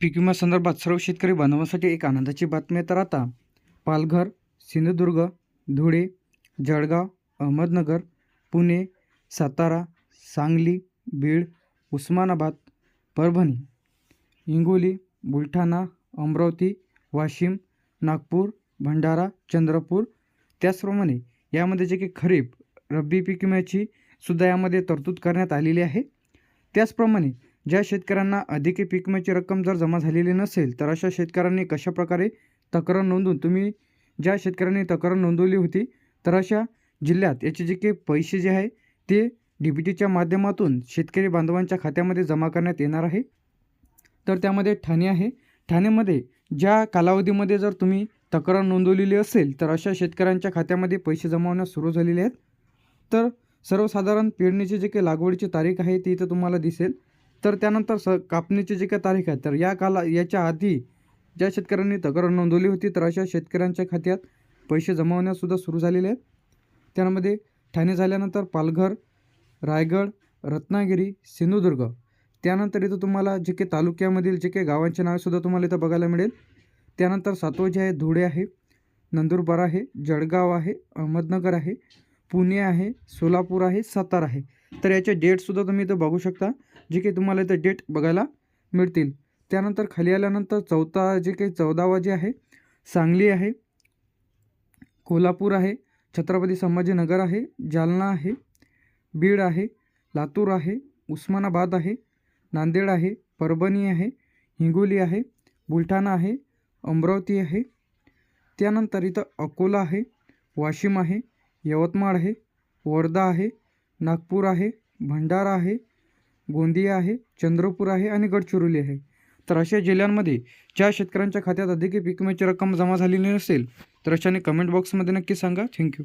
पीक विमा संदर्भात सर्व शेतकरी बांधवांसाठी एक आनंदाची बातमी तर आता पालघर सिंधुदुर्ग धुळे जळगाव अहमदनगर पुणे सातारा सांगली बीड उस्मानाबाद परभणी हिंगोली बुलढाणा अमरावती वाशिम नागपूर भंडारा चंद्रपूर. त्याचप्रमाणे यामध्ये जे काही खरीप रब्बी पीक विम्याची सुद्धा यामध्ये तरतूद करण्यात आलेली आहे. त्याचप्रमाणे ज्या शेतकऱ्यांना अधिक पीक विम्याची रक्कम जर जमा झालेली नसेल तर अशा शेतकऱ्यांनी कशाप्रकारे तक्रार नोंदवून तुम्ही ज्या शेतकऱ्यांनी तक्रार नोंदवली होती तर अशा जिल्ह्यात याचे जे काही पैसे जे आहे ते डी बी टीच्या माध्यमातून शेतकरी बांधवांच्या खात्यामध्ये जमा करण्यात येणार आहे. तर त्यामध्ये ठाणे आहे. ठाण्यामध्ये ज्या कालावधीमध्ये जर तुम्ही तक्रार नोंदवलेली असेल तर अशा शेतकऱ्यांच्या खात्यामध्ये पैसे जमा होण्यास सुरू झालेले आहेत. तर सर्वसाधारण पेरणीची जे काही लागवडीची तारीख आहे ती इथं तुम्हाला दिसेल. तर त्यानंतर स कापणीची जी काही तारीख आहे तर या काला याच्या आधी ज्या शेतकऱ्यांनी तक्रार नोंदवली होती तर अशा शेतकऱ्यांच्या खात्यात पैसे जमावण्यासुद्धा सुरू झालेले आहेत. त्यामध्ये ठाणे झाल्यानंतर पालघर रायगड रत्नागिरी सिंधुदुर्ग. त्यानंतर इथं तुम्हाला जे काही तालुक्यामधील जे काही गावांचे नावेसुद्धा तुम्हाला इथं बघायला मिळेल. त्यानंतर सातवं आहे धुळे आहे नंदुरबार आहे जळगाव आहे अहमदनगर आहे पुणे आहे सोलापूर आहे सातारा आहे. तर याचे डेटसुद्धा तुम्ही इथं बघू शकता. जे काही तुम्हाला इथं डेट बघायला मिळतील. त्यानंतर खाली आल्यानंतर चौथा जे काही चौदावा जे आहे सांगली आहे कोल्हापूर आहे छत्रपती संभाजीनगर आहे जालना आहे बीड आहे लातूर आहे उस्मानाबाद आहे नांदेड आहे परभणी आहे हिंगोली आहे बुलढाणा आहे अमरावती आहे. त्यानंतर इथं अकोला आहे वाशिम आहे यवतमाळ आहे वर्धा आहे नागपूर आहे भंडारा आहे गोंदिया आहे चंद्रपूर आहे आणि गडचिरोली आहे. तर अशा जिल्ह्यांमध्ये ज्या शेतकऱ्यांच्या खात्यात अधिक पीक विम्याची रक्कम जमा झालेली नसेल तर अशाने कमेंट बॉक्समध्ये नक्की सांगा. थँक्यू